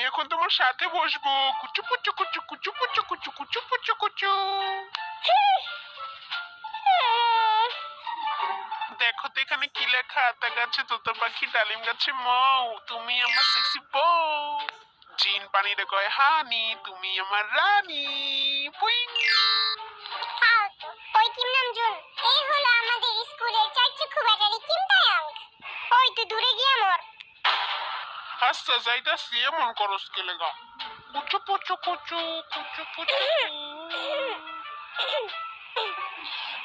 আমি এখন তোমার সাথে বসবো। কুচু কুচু কুচু কুচু কুচু কুচু কুচু কুচু কুচু। দেখো তো এখানে কি লেখা আতা গাছে, তোতা পাখি, ডালিম গাছে মৌ। তুমি আমার সেক্সি বউ। জিন পানিরে কয় হানি তুমি আমার রানী। পুইং। আচ্ছা যাইতাছি এমন করস কে লেগা? কুচু পুচু কুচু কুচু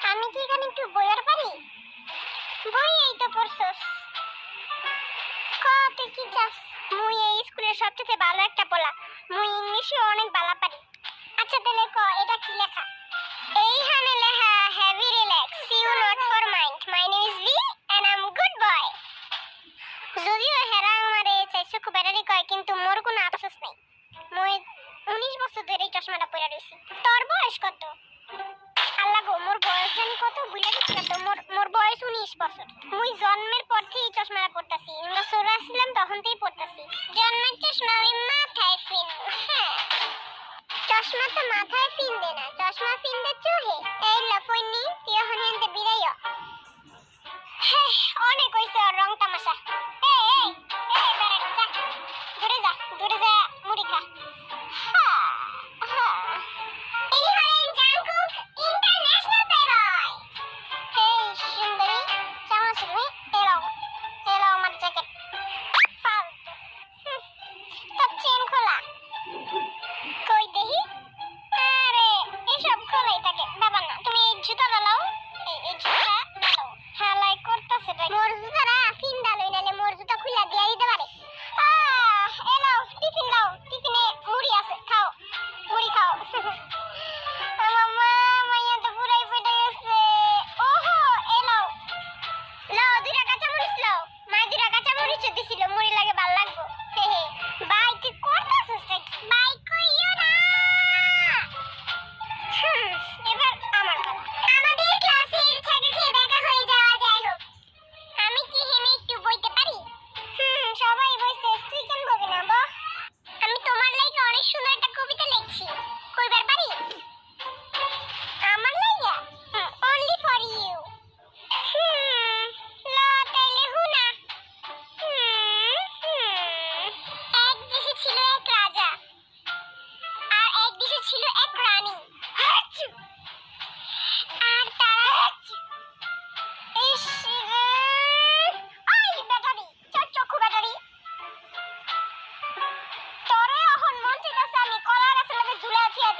আমি কি এখানে একটু বইয়ার পারি বই এই তো পড়ছস। কত কি চাস? মুই এই স্কুলের সবচেয়ে ভালো একটা পোলা। মুই ইংলিশে অনেক ভালো পারি। চাইছে খুব ব্যাটারি কয়, কিন্তু মোর কোনো আফসোস নেই। মুই উনিশ বছর ধরে এই চশমাটা পরে রয়েছি তোর বয়স কত? আল্লাহ গো, মোর বয়স জানি কত? ভুলে গেছি তো মোর মোর বয়স উনিশ বছর। মুই জন্মের পর থেকে এই চশমাটা পড়তাছি আমরা ছোট ছিলাম তখন থেকেই পড়তাছি জন্মের চশমা আমি মাথায় ফিন হ্যাঁ। চশমা তো মাথায় ফিন দে না। চশমা ফিন দে চোহে এই লপইনি তুই এখন বিদায়। হ্যাঁ অনেক হইছে রং তামাশা।